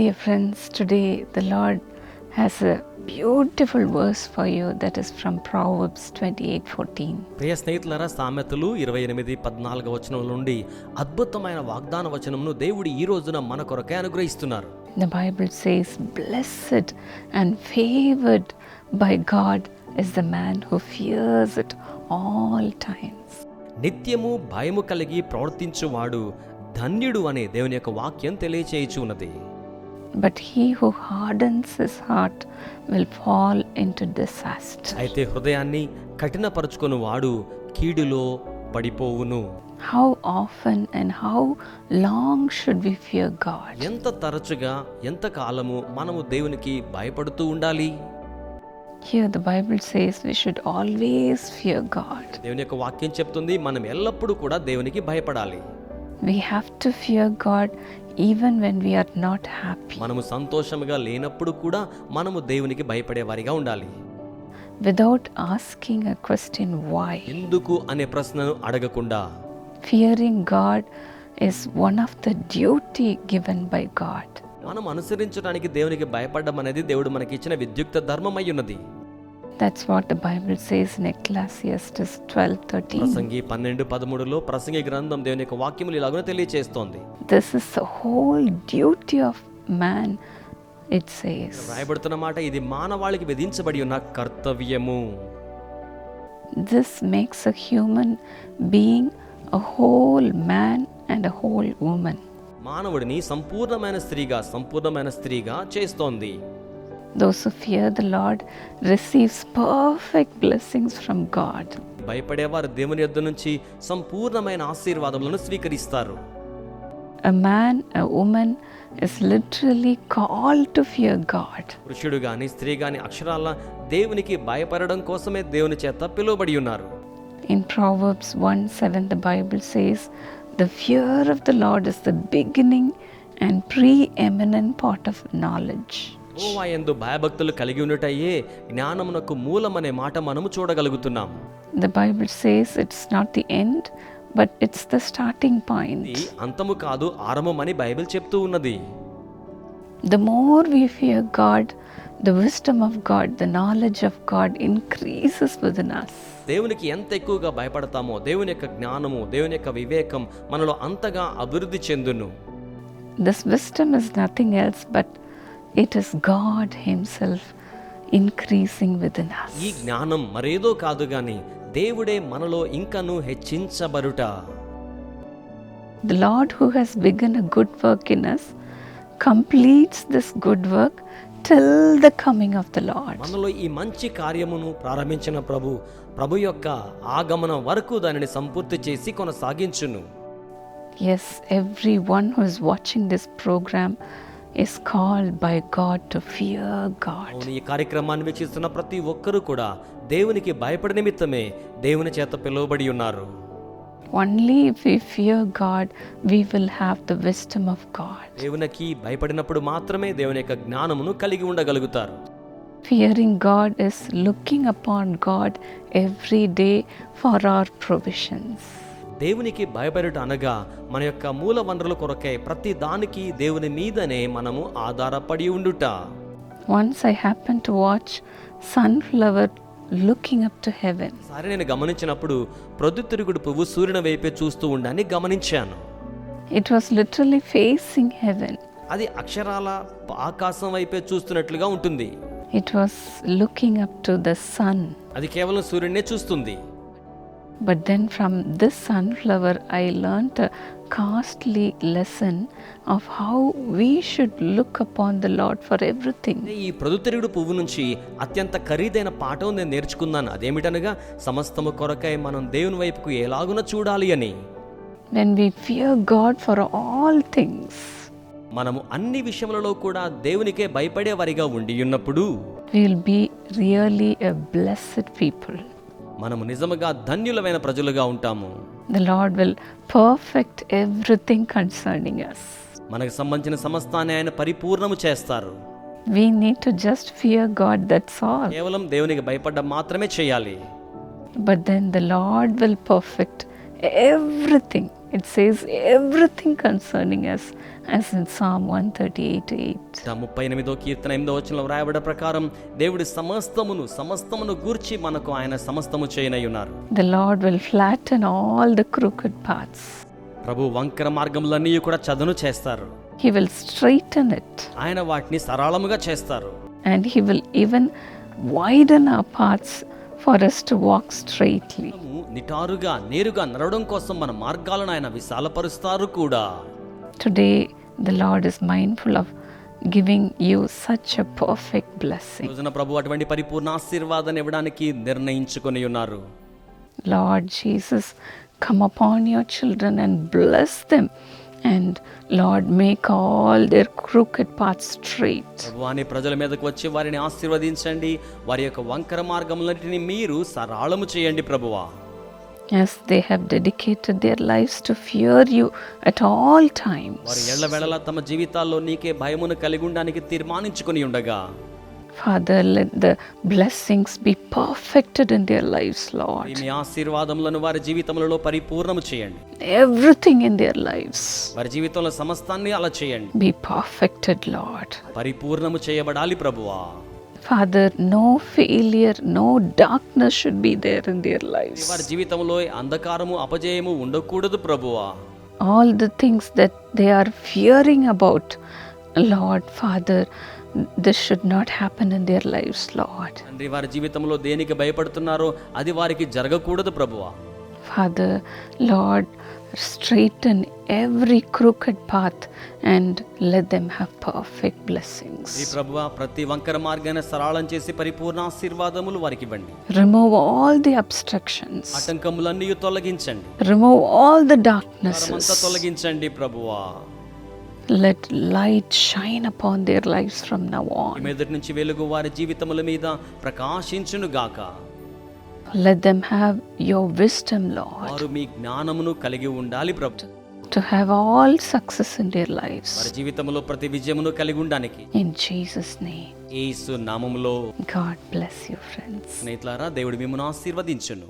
Dear friends, today the Lord has a beautiful verse for you that is from Proverbs 28:14. ప్రియ స్నేహితులరా సామెతలు ఇరవై ఎనిమిది పద్నాలుగు వచనం నుండి అద్భుతమైన వాగ్దాన వచనంను దేవుడు ఈ రోజున మన కొరకే అనుగ్రహిస్తున్నారు The Bible says, Blessed and favored by God is the man who fears it all times. నిత్యము భయము కలిగి ప్రవర్తించువాడు ధన్యుడు అనే దేవుని యొక్క వాక్యం తెలియచేయుచు ఉన్నది But he who hardens his heart will fall into disaster. అయితే హృదయాన్ని కఠినపరుచుకొని వాడు కీడులో పడిపోవును How often and how long should we fear God? ఎంత తరచుగా ఎంత కాలము మనము దేవునికి భయపడుతూ ఉండాలి Here the Bible says we should always fear God. దేవుని యొక్క వాక్యం చెప్తుంది మనం ఎల్లప్పుడూ కూడా దేవునికి భయపడాలి We have to fear God even when we are not happy. మనము సంతోషముగా లేనప్పుడు కూడా మనము దేవునికి భయపడే వారిగా ఉండాలి Without asking a question why. ఎందుకు అనే ప్రశ్నను అడగకుండా Fearing God is one of the duty given by God. మనం అనుసరించడానికి దేవునికి భయపడడం అనేది దేవుడు మనకి ఇచ్చిన విద్యుక్త ధర్మం అయి that's what the Bible says in Ecclesiastes 12:13 ప్రసంగి 12:13 లో ప్రసంగి గ్రంథం దేవుని యొక్క వాక్యములు ఇలాగున తెలియజేస్తుంది this is the whole duty of man it says రాయబడుతున్న మాట ఇది మానవాళికి విధించబడి ఉన్న కర్తవ్యము. This makes a human being a whole man and a whole woman మానవుడిని సంపూర్ణమైన స్త్రీగా సంపూర్ణమైన స్త్రీగా చేస్తోంది. Those who fear the Lord receives perfect blessings from God. భయపడేవారు దేవుని యొద్ద నుంచి సంపూర్ణమైన ఆశీర్వాదములను స్వీకరిస్తారు A man, a woman is literally called to fear God. పురుషుడు గాని స్త్రీ గాని అక్షరాల దేవునికి భయపడడం కోసమే దేవుని చేత పిలువబడి ఉన్నారు In Proverbs 1 7, the Bible says, The fear of the Lord is the beginning and preeminent part of knowledge. ఓవా ఎందు భయభక్తులు కలిగి ఉన్నటయ్యే జ్ఞానమునకు మూలమనే మాట మనము చూడగలుగుతున్నాం The Bible says it's not the end, but it's the starting point. ఇది అంతము కాదు ఆరంభమని బైబిల్ చెప్తూ ఉన్నది The more we fear God, the wisdom of God, the knowledge of God increases within us. దేవునికి ఎంత ఎక్కువగా భయపడతామో దేవుని యొక్క జ్ఞానము దేవుని యొక్క వివేకం మనలో అంతగా అభివృద్ధి చెందును This wisdom is nothing else but it is God himself increasing within us ఈ జ్ఞానం మరేదో కాదు కానీ దేవుడే మనలో ఇంకను హెచ్చించబడుట. The Lord who has begun a good work in us completes this good work till the coming of the Lord మనలో ఈ మంచి కార్యమును ప్రారంభించిన ప్రభు ప్రభు యొక్క ఆగమనం వరకు దానిని సంపూర్తి చేసి కొనసాగించును. Yes everyone who is watching this programme called by God to fear God. అవును ఈ కార్యక్రమాన్ని వీక్షిస్తున్న ప్రతి ఒక్కరూ కూడా దేవునికి భయపడి నిమిత్తమే దేవుని చేత పిలువబడి ఉన్నారు Only if we fear God, we will have the wisdom of God. దేవునికి భయపడినప్పుడు మాత్రమే దేవుని యొక్క జ్ఞానమును కలిగి ఉండగలుగుతారు Fearing God is looking upon God every day for our provisions. దేవునికి భయపడుట అనగా మన యొక్క మూల వనరుల కొరకై ప్రతి దానికి దేవుని మీదనే మనము ఆధారపడి ఉండుట Once I happened to watch sunflower looking up to heaven. సరే నేను గమనించినప్పుడు ప్రొద్దుతిరుగుడు పువ్వు సూర్యుని వైపే చూస్తూ ఉండని గమనించాను It was literally facing heaven. అది అక్షరాల ఆకాశం వైపే చూస్తున్నట్లుగా ఉంటుంది It was looking up to the sun. అది కేవలం సూర్యుడినే చూస్తుంది But then from this sunflower, I learnt a costly lesson of how we should look upon the Lord for everything. ఈ ప్రొద్దుతిరుగుడు పువ్వు నుంచి అత్యంత ఖరీదైన పాఠం నేను నేర్చుకున్నాను అదేమిటనగా సమస్తము కొరకై మనం దేవుని వైపుకు ఎలాగున చూడాలి అని When we fear God for all things, మనము అన్ని విషయములలో కూడా దేవునికే భయపడే వారిగా ఉండి ఉన్నప్పుడు we will be really a blessed people. మనము నిజముగా ధన్యులమైన ప్రజలుగా ఉంటాము. The Lord will perfect everything concerning us. మనకు సంబంధించిన సమస్తాన్ని ఆయన పరిపూర్ణము చేస్తారు. We need to just fear God that's all కేవలం దేవునికి భయపడడం మాత్రమే చేయాలి. But then the Lord will perfect everything everything It says everything concerning us, as in Psalm 138 8. ముప్పై ఎనిమిదో కీర్తన ఎనిమిదో వచనంలో వ్రాయబడ ప్రకారం దేవుడి సమస్తమును సమస్తమును గూర్చి మనకు ఆయన సమస్తము చేయనై ఉన్నారు The Lord will flatten all the crooked paths, ప్రభు వంకర మార్గములన్నీ కూడా చదును చేస్తారు He will straighten it, ఆయన వాటిని సరళముగా చేస్తారు and He will even widen our paths for us to walk straightly నిటారుగా నేరుగా నడవడం కోసం మన మార్గాలను ఆయన విశాలపరుస్తారు కూడా. Today the Lord is mindful of giving you such a perfect blessing రోజున ప్రభువు అటువంటి పరిపూర్ణ ఆశీర్వాదం ఇవ్వడానికి నిర్ణయించుకొని ఉన్నారు. Lord Jesus come upon your children and bless them And Lord, make all their crooked paths straight. ప్రభు అని ప్రజల మీదకు వచ్చి వారిని ఆశీర్వదించండి వారి యొక్క వంకర మార్గములన్నిటిని మీరు సరళము చేయండి ప్రభువా As they have dedicated their lives to fear you at all వారి times. ఎళ్ళ వేళలా తమ జీవితాల్లో నీకే భయమును కలిగి ఉండడానికి తీర్మానించుకొని ఉండగా Father, let the blessings be perfected in their lives, ఈ Lord. మీ ఆశీర్వాదములను వారి జీవితములలో పరిపూర్ణము చేయండి Everything in their lives వారి జీవితంలో సమస్తాన్ని అలా చేయండి be perfected, Lord. పరిపూర్ణము చేయబడాలి ప్రభువా Father, no failure, no darkness should be there in their lives. వారి జీవితంలో అంధకారము అపజయము ఉండకూడదు ప్రభువా All the things that they are fearing about, Lord, Father, this should not happen in their lives Lord అండి వారి జీవితంలో దేనికి భయపడుతున్నారో అది వారికి జరగకూడదు ప్రభువా. Father Lord straighten every crooked path and let them have perfect blessings ఈ ప్రభువ ప్రతి వంకర మార్గాన సరళం చేసి పరిపూర్ణ ఆశీర్వాదములు వారికి ఇవ్వండి. రిమూవ్ ఆల్ ది అబ్స్ట్రక్షన్స్ ఆటంకములన్నీ తొలగించండి. రిమూవ్ ఆల్ ది డార్క్నెస్ అంతా తొలగించండి ప్రభువా. Let light shine upon their lives from now ఈ on. మీదటి నుంచి వెలుగు వారి జీవితముల మీద ప్రకాశించును గాక Let them have your wisdom, Lord, వారు మీ జ్ఞానమును కలిగి ఉండాలి ప్రభు to have all success in their lives. వారి జీవితంలో ప్రతి విజయమును కలిగి ఉండడానికి In Jesus' name, యేసు నామములో God bless you, friends. స్నేహితులారా దేవుడు మిమ్మల్ని ఆశీర్వదించును